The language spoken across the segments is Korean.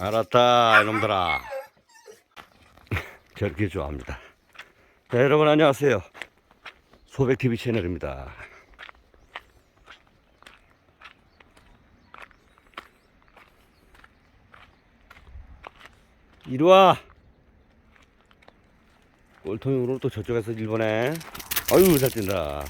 알았다 이놈들아. 저렇게 좋아합니다. 자, 여러분 안녕하세요. 소백TV 채널입니다. 이리와. 꼴통으로 또 저쪽에서 일본에 아유 잘 뛴다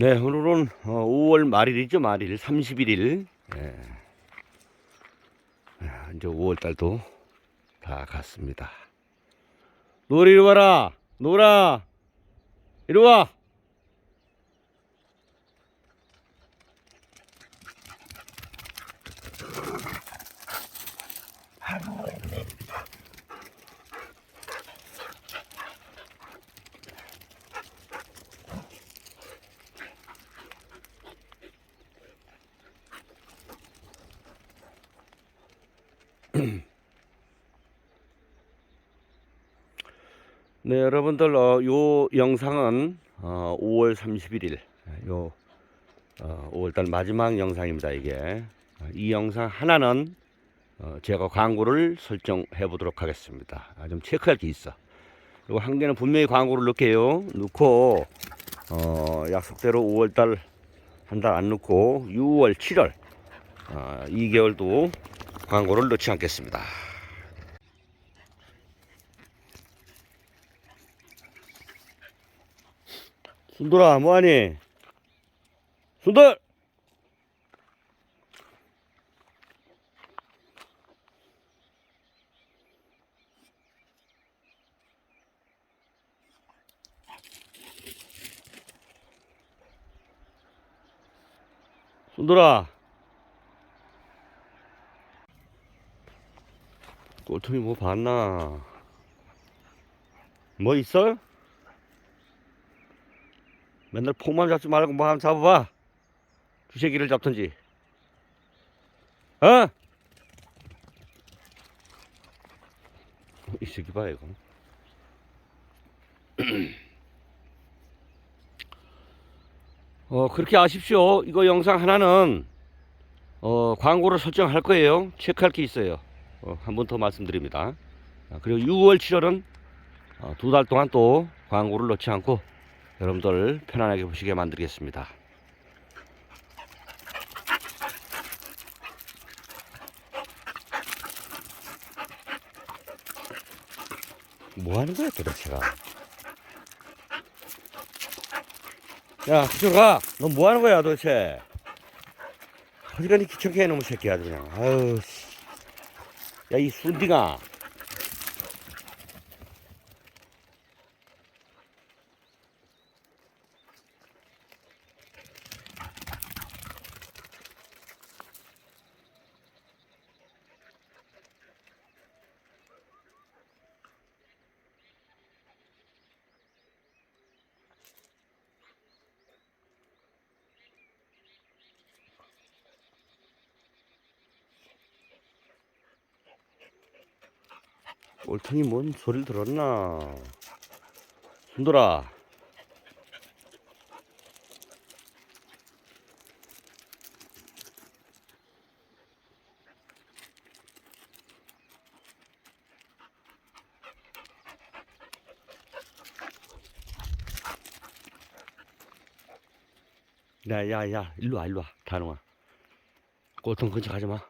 네, 오늘은 어, 5월 말일이죠, 말일. 31일. 예. 아, 이제 5월 달도 다 갔습니다. 노리 이리 와라! 노라! 이리 와! 네, 여러분들, 어, 요 영상은 어, 5월 31일, 요 어, 5월달 마지막 영상입니다. 이게 어, 이 영상 하나는 어, 제가 광고를 설정해 보도록 하겠습니다. 아, 좀 체크할 게 있어. 그리고 한 개는 분명히 광고를 넣게요. 넣고 어, 약속대로 5월달 한 달 안 넣고 6월, 7월 어, 2개월도 광고를 넣지 않겠습니다. 순돌아 뭐하니? 순돌! 순돌아 꼴통이 뭐 봤나? 뭐 있어? 맨날 폭만 잡지 말고 뭐 한번 잡아봐. 주새끼를 잡든지. 어? 이 새끼 봐, 이거. 어, 그렇게 아십시오. 이거 영상 하나는, 어, 광고를 설정할 거예요. 체크할 게 있어요. 어, 한 번 더 말씀드립니다. 아, 그리고 6월, 7월은 어, 두달 동안 또 광고를 넣지 않고 여러분들 편안하게 보시게 만들겠습니다. 뭐 하는 거야 도대체가? 야, 가! 너뭐 하는 거야 도대체? 어디가니 귀찮게 해놓은 새끼야 그냥. 아유, 씨. 야, 이 순디가. 꼴통이 뭔 소리를 들었나? 순돌아. 야, 야, 야, 일로 와, 일로 와, 단호아. 꼴통 근처 가지 마.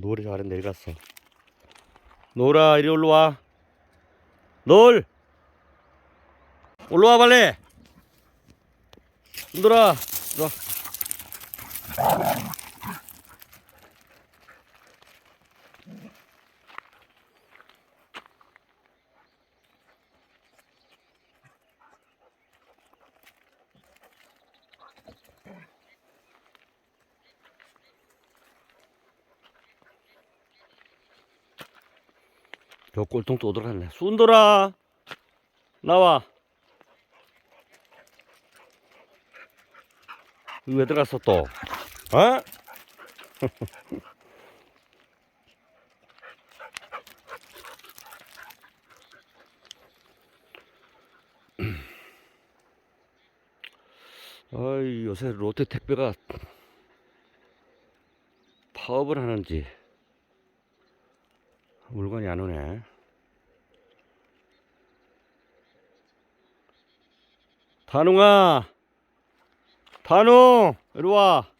노래 잘은 내려갔어. 노라, 이리 올라 와. 놀 올라와 빨리 흔들어 들 저 꼴통 또 들어갔네. 순돌아 나와. 왜 들어갔어 또? 어? 아이 요새 롯데 택배가 파업을 하는지 물건이 안 오네. 단웅아, 단웅, 이리 와.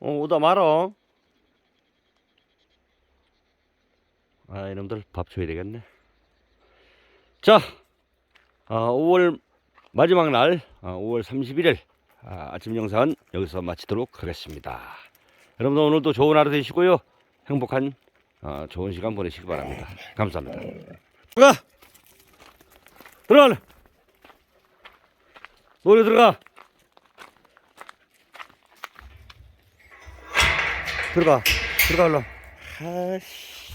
어, 오다 말어. 아, 이놈들 밥 줘야 되겠네. 자, 아, 5월 마지막 날, 아, 5월 31일 아, 아침 영상은 여기서 마치도록 하겠습니다. 여러분들 오늘도 좋은 하루 되시고요. 행복한 어, 좋은 시간 보내시기 바랍니다. 감사합니다. 들어가! 들어가! 노래 들어가! 들어가! 들어가, 얼른. 아씨.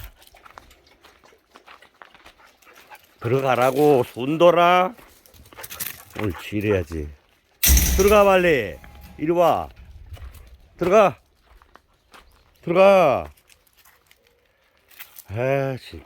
들어가라고, 손돌아. 오늘 지뢰야지. 들어가, 빨리. 이리 와. 들어가. 들어가. 哎呀紧